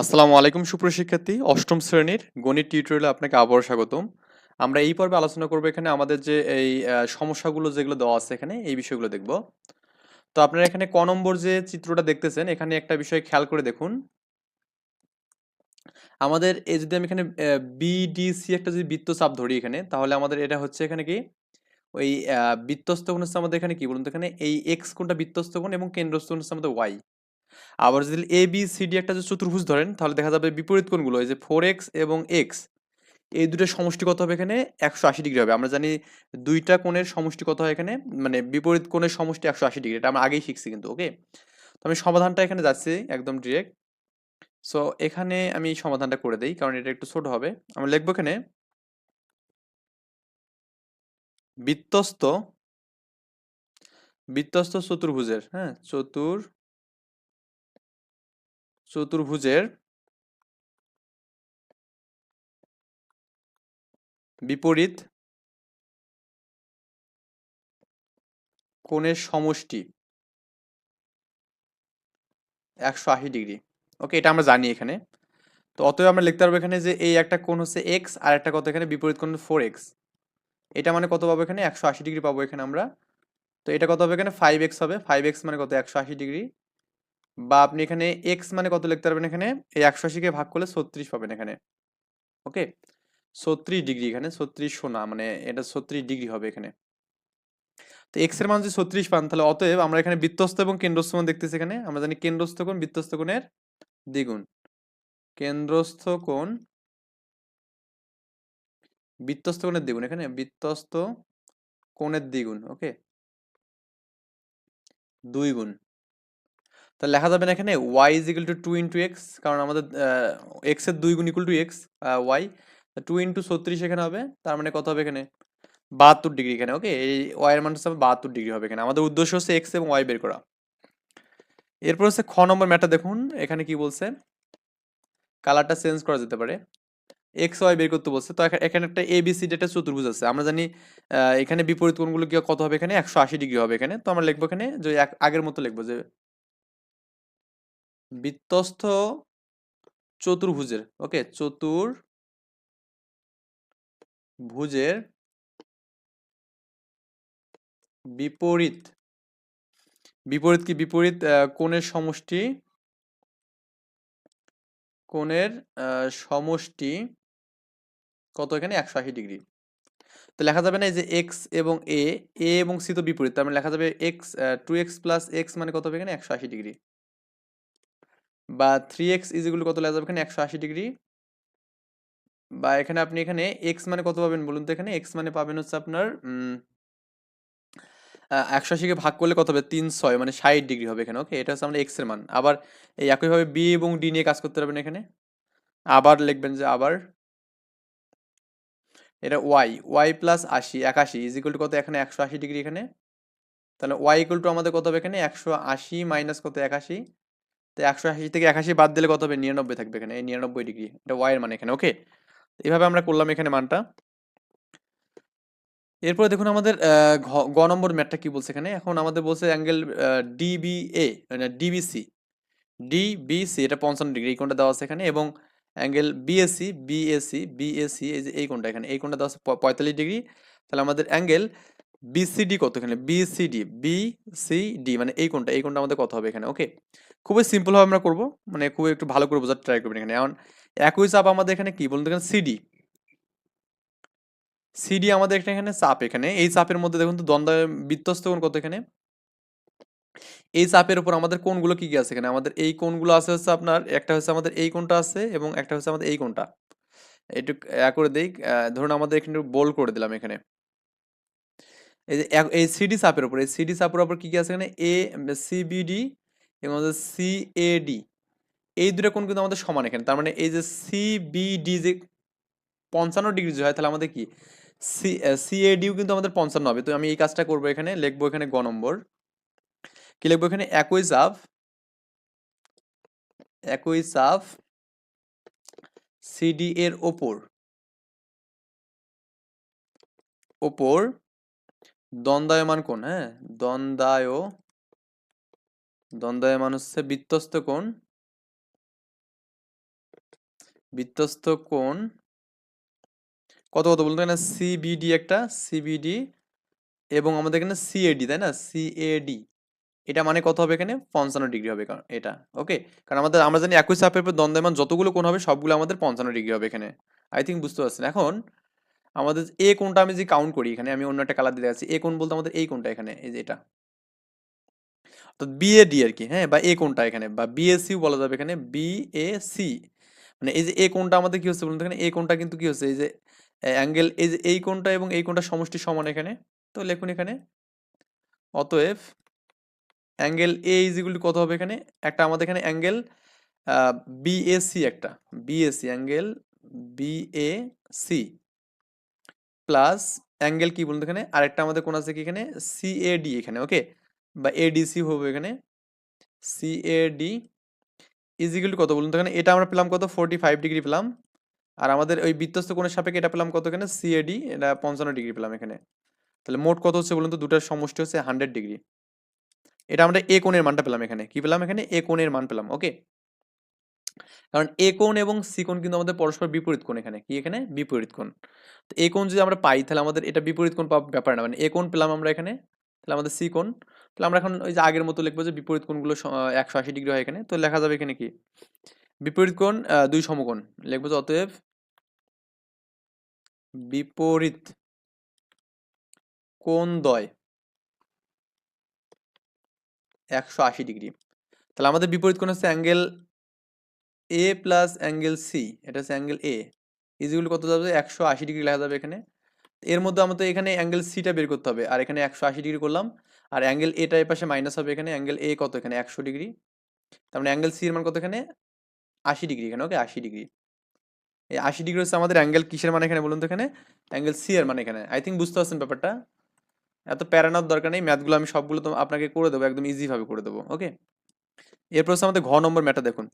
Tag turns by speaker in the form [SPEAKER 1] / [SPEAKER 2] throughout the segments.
[SPEAKER 1] আসসালামু আলাইকুম সুপ্রশিক্ষার্থী অষ্টম শ্রেণির গণিত টিউটোরিয়ালে আপনাকে আবারও স্বাগতম। আমরা এই পর্বে আলোচনা করব এখানে আমাদের যে এই সমস্যাগুলো যেগুলো দেওয়া আছে এখানে, এই বিষয়গুলো দেখব। তো আপনারা এখানে ক নম্বর যে চিত্রটা দেখতেছেন, এখানে একটা বিষয় খেয়াল করে দেখুন। আমাদের এই যদি আমি এখানে বিডিসি একটা যদি বৃত্তচাপ ধরি এখানে, তাহলে আমাদের এটা হচ্ছে এখানে কি? ওই বৃত্তস্থ কোণ হচ্ছে আমাদের এখানে কি বলুন তো এখানে? এই এক্স কোণটা বৃত্তস্থ এবং কেন্দ্রস্থ কোণ হচ্ছে আমাদের ওয়াই আবার যদি এ বি সি ডি একটা যে চতুর্ভুজ ধরেন, তাহলে দেখা যাবে বিপরীত কোণগুলো, এই যে ফোর এক্স এবং এক্স এই দুটোর সমষ্টি কত হবে এখানে একশো আশি ডিগ্রি হবে। আমরা জানি দুইটা কোণের সমষ্টি কত হয় এখানে মানে বিপরীত কোণের সমষ্টি একশো আশি ডিগ্রি এটা আমরা আগেই শিখছি কিন্তু ওকে তো আমি সমাধানটা এখানে যাচ্ছি একদম ডিরেক্ট সো এখানে আমি সমাধানটা করে দিই, কারণ এটা একটু ছোট হবে। আমরা লিখব এখানে, বৃত্তস্ত বৃত্তস্ত চতুর্ভুজের হ্যাঁ চতুর চতুর্ভুজের বিপরীত কোণের সমষ্টি একশো আশি ডিগ্রি। ওকে, এটা আমরা জানি এখানে। তো অতএব আমরা লিখতে পারব এখানে যে এই একটা কোণ হচ্ছে এক্স আর একটা কত এখানে? বিপরীত কোণ ফোর এক্স এটা মানে কত পাবো এখানে? একশো আশি ডিগ্রি পাবো এখানে আমরা। তো এটা কত হবে এখানে? ফাইভ এক্স হবে। ফাইভ এক্স মানে কত? একশো আশি ডিগ্রি। বা আপনি এখানে এক্স মানে কত লিখতে পারবেন এখানে? এই একশো আশিকে ভাগ করলে ছত্রিশ পাবেন এখানে। ওকে? ছত্রিশ ডিগ্রি এখানে, ছত্রিশ সোনা মানে এটা ছত্রিশ ডিগ্রি হবে এখানে। তো এক্সের মান যদি ছত্রিশ পান, তাহলে অতএব আমরা এখানে বৃত্তস্থ এবং কেন্দ্রস্থ কোণ দেখতেছি এখানে। আমরা জানি কেন্দ্রস্থ কোণ বৃত্তস্থ কোণের দ্বিগুণ। কেন্দ্রস্থ কোণ বৃত্তস্থ কোণের দ্বিগুণ এখানে বৃত্তস্থ কোণের দ্বিগুণ, ওকে? দুই গুণ। তাহলে লেখা যাবে না এখানে Y is equal to two into X কারণ আমাদের এক্সের দুই গুণ equal to X Y two into ছত্রিশ এখানে হবে, তার মানে কত হবে এখানে? বাহাত্তর ডিগ্রি এখানে ওকে এই ওয়াই এর মান হচ্ছে বাহাত্তর ডিগ্রি হবে এখানে। আমাদের উদ্দেশ্য হচ্ছে এক্স এবং ওয়াই বের করা। এরপর হচ্ছে খ নম্বর ম্যাটটা দেখুন, এখানে কি বলছে? কালারটা চেঞ্জ করা যেতে পারে। এক্স ওয়াই বের করতে বলছে, তো এখা- এখানে একটা এ বি সি একটা চতুর্ভুজ আছে। আমরা জানি এখানে বিপরীত কোণগুলো কত হবে এখানে? একশো আশি ডিগ্রি হবে এখানে। তো আমরা লিখব এখানে যে আগের মতো লিখব যে বৃত্তস্থ চতুর্ভুজের ওকে চতুর ভুজের বিপরীত। বিপরীত কি? বিপরীত কোণের সমষ্টি কোণের সমষ্টি কত এখানে? একশো আশি ডিগ্রি। তো লেখা যাবে না এই যে এক্স এবং এ এ এবং সি তো বিপরীত, তার মানে লেখা যাবে X two X plus X মানে কত হবে এখানে? একশো আশি ডিগ্রি। বা থ্রি এক্স ইজিগুলো কত লেখা যাবে এখানে? একশো আশি ডিগ্রি বা এখানে আপনি এখানে এক্স মানে কত পাবেন বলুন তো এখানে? এক্স মানে পাবেন হচ্ছে আপনার একশো আশিকে ভাগ করলে কত হবে? তিন ছয় মানে ষাট ডিগ্রি হবে এখানে ওকে এটা হচ্ছে আমাদের এক্সের মান। আবার এই একইভাবে বি এবং ডি নিয়ে কাজ করতে পারবেন এখানে। আবার লিখবেন যে আবার এটা ওয়াই ওয়াই প্লাস আশি, একাশি ইজ ইকুয়াল টু কত এখানে? একশো আশি ডিগ্রি এখানে। তাহলে ওয়াই ইকুয়াল টু আমাদের কত হবে এখানে? একশো আশি মাইনাস কত? একাশি। তো একশো আশি থেকে একাশি বাদ দিলে কত হবে? নিরানব্বই থাকবে এখানে। এই নিরানব্বই ডিগ্রি। এটা ওয়াই এর মানে এখানে ওকে এইভাবে আমরা করলাম এখানে মানটা। এরপরে দেখুন আমাদের গ নম্বর ম্যাটটা কি বলছে এখানে? এখন আমাদের বলছে অ্যাঙ্গেল ডিবিএ মানে ডিবিসি। ডিবিসি, এটা পঞ্চান্ন ডিগ্রি, এই কোণটা দেওয়া আছে এখানে। এবং অ্যাঙ্গেল বিএসি বিএসি বিএসি, এই যে এই কোণটা এখানে, এই কোণটা দেওয়া আছে পঁয়তাল্লিশ ডিগ্রি। তাহলে আমাদের অ্যাঙ্গেল বিসিডি কত এখানে? বিসিডি বিসিডি মানে এই কোণটা এই কোণটা আমাদের কত হবে এখানে ওকে খুবই সিম্পলভাবে আমরা করব। মানে খুবই একটু ভালো করে বোঝার ট্রাই করবেন এখানে। এখন একই চাপ আমাদের এখানে কি বলুন দেখেন সিডি সিডি আমাদের এখানে চাপ এখানে। এই চাপের মধ্যে দেখুন তো দ্বন্দ্ব বৃত্তস্থ কোণ কত এখানে? এই চাপের উপর আমাদের কোনগুলো কি কি আছে এখানে? আমাদের এই কোনগুলো আছে হচ্ছে আপনার, একটা হচ্ছে আমাদের এই কোনটা আছে এবং একটা হচ্ছে আমাদের এই কোনটা একটু করে দেই ধরুন আমাদের এখানে বোল করে দিলাম এখানে। এই যে এই সিডি চাপের উপর, এই সিডি চাপের উপর কি কি আছে এখানে? এ সিবিডি এবং আমাদের সিএডি এই দুটো কোণ কিন্তু আমাদের সমান এখানে। তার মানে এই যে সিবিডি যে পঞ্চান্ন ডিগ্রি হয়, তাহলে আমাদের কি? সি সিএডিও কিন্তু আমাদের পঞ্চান্ন হবে। তো আমি এই কাজটা করব এখানে, লিখব এখানে গ নম্বর। কি লিখব এখানে? একই চাপ একই চাপ সিডি এর ওপর ওপর দ্বন্দ্বায়মান কোণ হ্যাঁ? দ্বন্দ্বায় দ্বন্দ্বায়মান হচ্ছে বৃত্তস্থ কোণ বিধ্বস্ত কোণ কত কত বলতো এখানে সিবিডি একটা সিবিডি এবং আমাদের এখানে সিএডি তাই না? সিএডি এটা মানে কত হবে এখানে? পঞ্চান্ন ডিগ্রি হবে কারণ এটা ওকে কারণ আমাদের, আমরা জানি একই চাপের উপর দ্বন্দ্বমান যতগুলো কোণ হবে, সবগুলো আমাদের পঞ্চান্ন ডিগ্রি হবে এখানে। আই থিঙ্ক বুঝতে পারছেন। এখন আমাদের এ কোনটা আমি যে কাউন্ট করি এখানে, আমি অন্য একটা কালার দিতে আছি এ কোন বলতে আমাদের এই কোনটা এখানে, এই যে এটা। তো বিএডি আর কি হ্যাঁ? বা এ কোনটা এখানে? বা বিএসিও বলা যাবে এখানে বিএসি মানে এই যে এ কোনটা আমাদের কি হচ্ছে বলুন এখানে? এ কোনটা কিন্তু কি হচ্ছে? এই যে অ্যাঙ্গেল, এই যে এই কোনটা এবং এই কোনটা সমষ্টি সমান এখানে? তো লেখুন এখানে। অতএব angle A is equal to কত হবে এখানে? একটা আমাদের এখানে অ্যাঙ্গেল বিএসি একটা। BAC angle BAC plus angle কি বলুন এখানে? আরেকটা আমাদের কোন আছে কি এখানে? সিএডি এখানে ওকে বা এডিসি হবে এখানে। সিএডি ইজ ইকুয়াল টু কত বলুন তো এখানে? এটা আমরা পেলাম কত? ফোরটি ফাইভ ডিগ্রি পেলাম। আর আমাদের ওই বৃত্তস্থ কোণের সাপেক্ষে এটা পেলাম কত এখানে? সিএডি এটা পঞ্চান্ন ডিগ্রি পেলাম এখানে। তাহলে মোট কত হচ্ছে বলুন তো? দুটার সমষ্টি হচ্ছে হান্ড্রেড ডিগ্রি এটা আমরা এ কোণের মানটা পেলাম এখানে। কি পেলাম এখানে? এ কোণের মান পেলাম ওকে কারণ এ কোণ এবং সি কোণ কিন্তু আমাদের পরস্পর বিপরীত কোণ এখানে। কি এখানে? বিপরীত কোণ। তো এ কোণ যদি আমরা পাই, তাহলে আমাদের এটা বিপরীত কোণ ব্যাপার না। মানে এ কোণ পেলাম আমরা এখানে, তাহলে আমাদের সি কোণ। তাহলে আমরা এখন ওই যে আগের মতো লিখব যে বিপরীত কোণগুলো একশো আশি ডিগ্রি হয় এখানে। তো লেখা যাবে এখানে কি? বিপরীত কোণ দুই সমকোণ। লিখব যে অতএব বিপরীত কোণ দ্বয় একশো আশি ডিগ্রি। তাহলে আমাদের বিপরীত কোণ হচ্ছে angle A plus angle C. এটা হচ্ছে অ্যাঙ্গেল এ। ইজিগুলো কত যাবে? একশো আশি ডিগ্রি লেখা যাবে এখানে। এর মধ্যে আমাদের এখানে অ্যাঙ্গেল সিটা বের করতে হবে। আর এখানে একশো আশি ডিগ্রি করলাম। আর অ্যাঙ্গেল এটা এর পাশে মাইনাস হবে এখানে অ্যাঙ্গেল এ কত এখানে? একশো ডিগ্রি তার মানে অ্যাঙ্গেল সি মান কত এখানে? আশি ডিগ্রি এখানে ওকে আশি ডিগ্রি এই আশি ডিগ্রি হচ্ছে আমাদের অ্যাঙ্গেল কিসের মানে এখানে বলুন তো এখানে? অ্যাঙ্গেল সি এর মানে এখানে। আই থিঙ্ক বুঝতে পারছেন ব্যাপারটা? এত প্যারানোর দরকার নেই ম্যাথগুলো আমি সবগুলো তো আপনাকে করে দেবো, একদম ইজিভাবে করে দেবো ওকে এরপর হচ্ছে আমাদের ঘ নম্বর ম্যাটা দেখুন।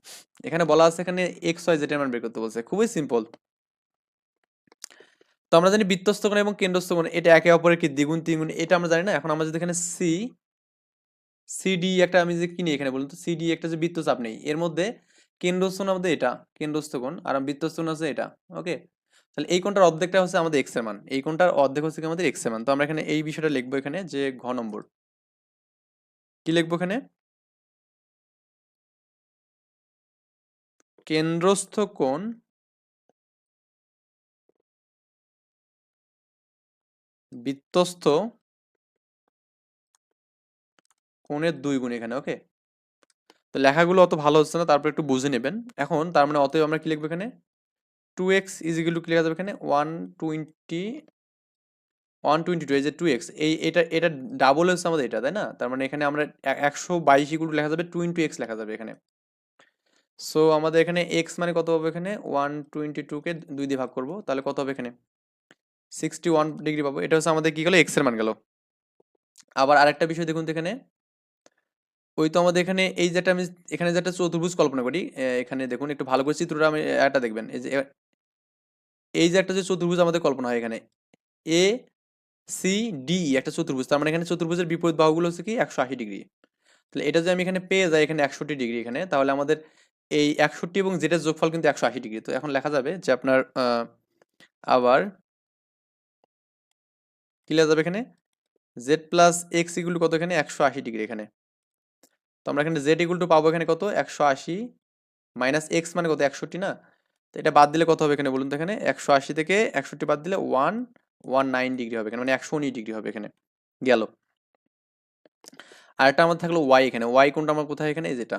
[SPEAKER 1] এখানে বলা আছে এখানে এক্স ওয়াই জেড এর মান বের করতে বলছে। খুবই সিম্পল তো আমরা জানি বৃত্তস্থ কোণ এবং কেন্দ্রস্থ কোণ, এটা একে অপরের কি? দ্বিগুণ তিনগুণ এটা আমরা জানি না। এখন আমরা যদি এখানে সি সিডি একটা আমি যে কিনি এখানে বলুন তো সিডি একটা যে বৃত্তচাপ নেই, এর মধ্যে কেন্দ্রস্থ কোণ আমাদের এটা, কেন্দ্রস্থ কোণ, আর বৃত্তস্থ কোণ আছে এটা ওকে তাহলে এই কোণটার অর্ধেকটা হচ্ছে আমাদের এক্সের মান, এই কোণটার অর্ধেক হচ্ছে আমাদের এক্সের মান, তো আমরা এখানে এই বিষয়টা লিখব এখানে যে ঘ নম্বর। কি লিখব এখানে? কেন্দ্রস্থ কোণ বৃত্তস্থ কোণের দুই গুণ এখানে ওকে তো লেখাগুলো অত ভালো হচ্ছে না, তারপর একটু বুঝে নেবেন। এখন তার মানে অতএব আমরা কি লিখব এখানে? টু এক্স ইজিক্যাল টু কি লেখা যাবে এখানে? One twenty one twenty two এই যে টু এক্স এই এটা এটা ডাবল হচ্ছে আমাদের এটা, তাই না? তার মানে এখানে আমরা একশো বাইশ ইকুল লেখা যাবে টু ইন্টু এক্স লেখা যাবে এখানে। সো আমাদের এখানে এক্স মানে কত হবে এখানে? ওয়ান টোয়েন্টি টুকে দুই দিয়ে ভাগ করব, তাহলে কত হবে এখানে? সিক্সটি ওয়ান ডিগ্রি পাবো। এটা হচ্ছে আমাদের কি গেলো? এক্সের মান গেল। আবার আরেকটা বিষয় দেখুন তো এখানে। ওই তো আমাদের এখানে এই যেটা আমি এখানে যেটা চতুর্ভুজ কল্পনা করি এখানে দেখুন একটু ভালো করে চিত্রটা আমি একটা দেখবেন। এই যে এই যে একটা যে চতুর্ভুজ আমাদের কল্পনা হয় এখানে এ সি ডি একটা চতুর্ভুজ। তার মানে এখানে চতুর্ভুজের বিপরীত বাহুগুলো হচ্ছে কি? একশো আশি ডিগ্রি তাহলে এটা যদি আমি এখানে পেয়ে যাই, এখানে একষট্টি ডিগ্রি এখানে, তাহলে আমাদের এই একষট্টি এবং জেডের যোগফল কিন্তু একশো আশি ডিগ্রি তো এখন লেখা যাবে যে আপনার আবার কি লেখা যাবে এখানে? জেড প্লাস এক্স ইকুল কত এখানে? একশো আশি ডিগ্রি এখানে। তো আমরা এখানে জেড ইকুল টু পাবো এখানে কত? একশো আশি মাইনাস এক্স মানে কত? একষট্টি, না? তো এটা বাদ দিলে কত হবে এখানে বলুন তো এখানে? একশো আশি থেকে একষট্টি বাদ দিলে ওয়ান ওয়ান নাইন ডিগ্রি হবে এখানে। মানে একশো উনিশ ডিগ্রি হবে এখানে। গেল। আর একটা আমার থাকল ওয়াই এখানে। ওয়াই কোনটা আমার কোথায় এখানে? যেটা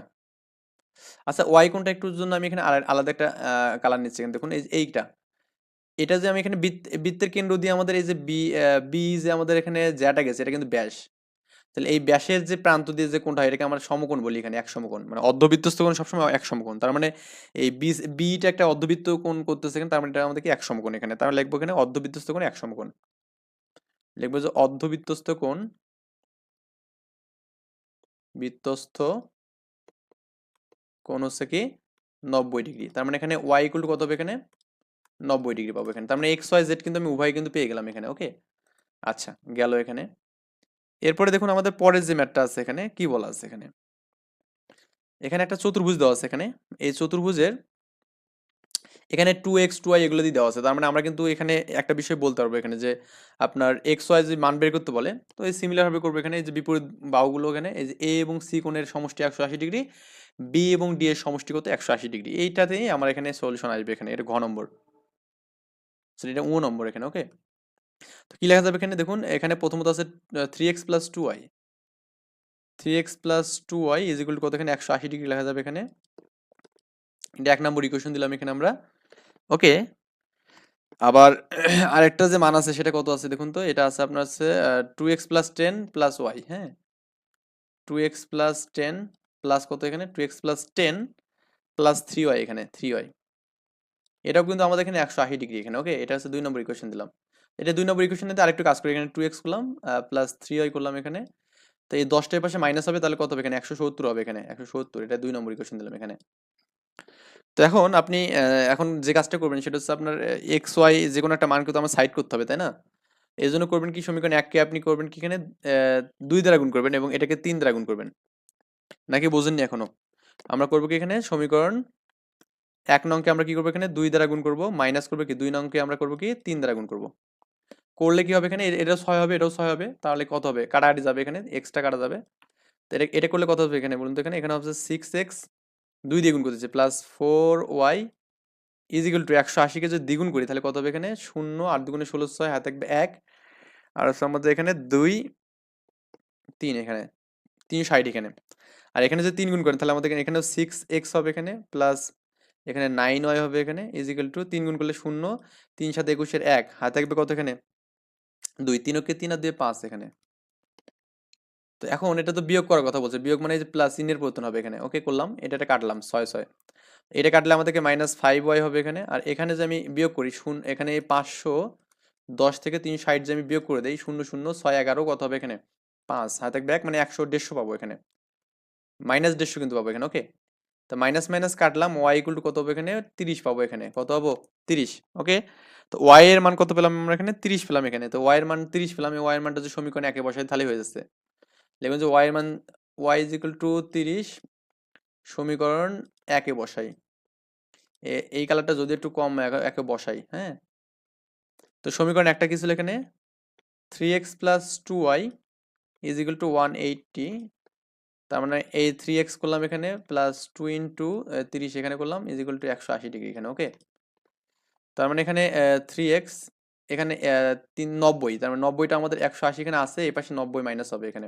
[SPEAKER 1] আচ্ছা ওয়াই কোনটা একটুর জন্য আমি এখানে আলা- আলাদা একটা কালার নিচ্ছি এখানে। দেখুন, এই এইটা। এটা যে আমি এখানে বৃত্ত, বৃত্তের কেন্দ্র দিয়ে আমাদের এই যে বি বি যে আমাদের এখানে জ্যাটা গেছে, এটা কিন্তু ব্যাস। তাহলে এই ব্যাসের যে প্রান্ত দিয়ে যে কোনটা এটাকে আমরা সমকোণ বলি এখানে, এক সমকোণ। মানে অর্ধবৃত্তস্থ কোণ সবসময় এক সমকোণ। তার মানে এই বিটা একটা অর্ধবৃত্ত কোণ করতেছে এখানে, তার মানে এটা আমাদের কি এক সমকোণ এখানে। তার লিখব এখানে অর্ধবৃত্তস্থ কোণ, এক সমকোণ। লিখব যে অর্ধবৃত্তস্থ কোণ বৃত্তস্থ কোণ হচ্ছে কি নব্বই ডিগ্রি। তার মানে এখানে ওয়াই ইকুয়াল টু কত হবে এখানে? নব্বই ডিগ্রি পাবো এখানে। তার মানে এক্স ওয়াই জেড কিন্তু আমি উভয় কিন্তু পেয়ে গেলাম এখানে ওকে আচ্ছা গেল এখানে। এরপরে দেখুন আমাদের পরের যে ম্যাটটা আছে এখানে, কি বলা আছে এখানে? এখানে একটা চতুর্ভুজ দেওয়া আছে এখানে। এই চতুর্ভুজের এখানে টু এক্স টু ওয়াই এগুলো দিয়ে দেওয়া আছে। তার মানে আমরা কিন্তু এখানে একটা বিষয় বলতে পারব এখানে যে আপনার এক্স ওয়াই যে মান বের করতে বলে। তো এই সিমিলারভাবে করব এখানে, এই যে বিপরীত বাহুগুলো এখানে, এই যে এ এবং সি কোণের সমষ্টি একশো আশি ডিগ্রি বি এবং ডি এর সমষ্টি কত? একশো আশি ডিগ্রি এইটাতেই আমার এখানে সলিউশন আসবে এখানে এটা ঘ নম্বর। এটা ও নম্বর এখানে ওকে তো কি লেখা যাবে এখানে? দেখুন, এখানে প্রথমত আছে three X plus two Y three X plus two Y is equal কত এখানে? একশো আশি ডিগ্রি লেখা যাবে এখানে। এটা এক নম্বর ইকুয়েশন দিলাম এখানে আমরা। ওকে আবার আরেকটা যে মান আছে, সেটা কত আছে দেখুন তো? এটা আছে আপনার হচ্ছে two X plus ten plus Y হ্যাঁ? Two X plus ten plus কত এখানে? Two X plus ten plus three Y এখানে থ্রি ওয়াই এটাও কিন্তু আমাদের এখানে একশো আশি ডিগ্রি এখানে ওকে এটা হচ্ছে দুই নম্বর ইকুয়েশন দিলাম। এটা দুই নম্বর ইকুয়েশনে আরেকটু কাজ করি, এখানে টু এক্স করলাম প্লাস থ্রি ওয়াই করলাম এখানে। তো এই দশটার পাশে মাইনাস হবে, তাহলে কত হবে এখানে? একশো সত্তর হবে এখানে, একশো সত্তর, এটা দুই নম্বর ইকুয়েশন দিলাম এখানে। তো এখন আপনি এখন যে কাজটা করবেন, সেটা হচ্ছে আপনার এক্স ওয়াই যে কোনো একটা মান কিন্তু আমার সাইড করতে হবে, তাই না? এই জন্য করবেন কি, সমীকরণ এককে আপনি করবেন কি এখানে দুই দ্বারা গুণ করবেন এবং এটাকে তিন দ্বারা গুণ করবেন। নাকি বোঝেননি এখনও? আমরা করব কি এখানে? সমীকরণ এক নংকে আমরা কি করব এখানে? দুই দ্বারা গুণ করব। মাইনাস করব কি? দুই নংকে আমরা করব কি? তিন দ্বারা গুণ করব। করলে কি হবে এখানে? এটাও ছয় হবে, এটাও ছয় হবে। তাহলে কত হবে? কাটাকাটি যাবে এখানে এক্সট্রা কাটা যাবে। এটা এটা করলে কত হবে এখানে বলুন তো? এখানে এখানে হচ্ছে সিক্স এক্স দুই দিয়ে গুণ করতেছে plus four Y equal to একশো আশিকে যদি দ্বিগুণ করি, তাহলে কত হবে এখানে? শূন্য, আট দুগুণে ষোলো, ছয় হাতে থাকবে এক। আর হচ্ছে আমাদের এখানে দুই, তিন এখানে, তিন ষাট এখানে। আর এখানে যদি তিন গুণ করেন, তাহলে আমাদের এখানে এখানে সিক্স এক্স হবে এখানে প্লাস এখানে নাইন ওয়াই হবে এখানে ইজিক্যাল টু তিন গুণ করলে শূন্য, তিন সাথে একুশের এক, হাতে থাকবে কত এখানে? দুই, তিন ওকে তিন আর দুই পাঁচ এখানে। তো এখন এটা তো বিয়োগ করার কথা বলছে, বিয়োগ মানে প্লাস চিহ্নের পরিবর্তন হবে এখানে ওকে করলাম এটা একটা কাটলাম, ছয় ছয়। এটা কাটলে আমাদেরকে মাইনাস ফাইভ ওয়াই হবে এখানে, আর এখানে যে আমি বিয়োগ করি শূন্য এখানে পাঁচশো দশ থেকে তিন ষাট যে আমি বিয়োগ করে দিই, শূন্য শূন্য, ছয়, এগারো, কত হবে এখানে? পাঁচ, হাতে এক মানে একশো দেড়শো পাবো এখানে। মাইনাস দেড়শো কিন্তু পাবো এখানে ওকে তো মাইনাস মাইনাস কাটলাম ওয়াই ইকুয়াল টু কত হবে এখানে? তিরিশ পাবো এখানে। কত হব তিরিশ ওকে তো ওয়াই এর মান কত পেলাম আমরা এখানে? তিরিশ পেলাম এখানে। তো ওয়াই এর মান তিরিশ পেলাম ওয়াই এর মানটা যে সমীকরণে একে বসাই তাহলে হয়ে যাচ্ছে। দেখুন যে ওয়াই এর মান ওয়াই ইজ ইকুয়াল টু তিরিশ, সমীকরণ একে বসাই। এই কালারটা যদি একটু কম একে- একে বসাই হ্যাঁ? তো সমীকরণ একটা কি ছিল এখানে? Three X plus two Y is equal to one eighty তার মানে এই থ্রি এক্স করলাম এখানে প্লাস টু ইন্টু তিরিশ এখানে করলাম ইজ ইকুয়াল টু একশো আশি ডিগ্রি এখানে ওকে তার মানে এখানে থ্রি এক্স এখানে তিন, নব্বই, তার মানে নব্বইটা আমাদের একশো আশি এখানে আছে, এই পাশে নব্বই মাইনাস হবে এখানে।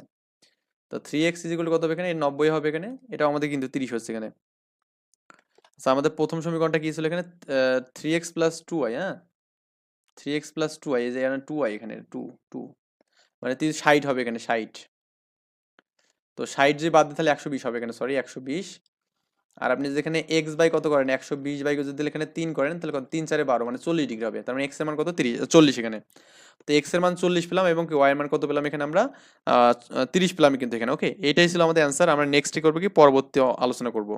[SPEAKER 1] তো থ্রি এক্স ইজ ইকুয়াল কত হবে এখানে? নব্বই হবে এখানে এটা আমাদের কিন্তু তিরিশ হচ্ছে এখানে। আচ্ছা আমাদের প্রথম সমীকরণটা কি ছিল এখানে? Three X plus two Y হ্যাঁ? Three X plus two Y two Y এখানে টু টু মানে ষাট হবে এখানে, ষাট। তো ষাট যে বাদ দিই তাহলে একশো বিশ হবে এখানে সরি একশো বিশ। আর আপনি যেখানে এক্স বাই কত করেন? একশো বিশ বাই যদি এখানে তিন করেন, তাহলে কত? তিন চারে বারো মানে চল্লিশ ডিগ্রি হবে। তার মানে এক্সের মান কত? তিরিশ, চল্লিশ এখানে। তো এক্সের মান চল্লিশ পেলাম এবং কি এর মান কত পেলাম এখানে আমরা? তিরিশ পেলাম কিন্তু এখানে ওকে এটাই ছিল আমাদের অ্যান্সার আমরা নেক্সটে করব কি? পরবর্তী আলোচনা করব।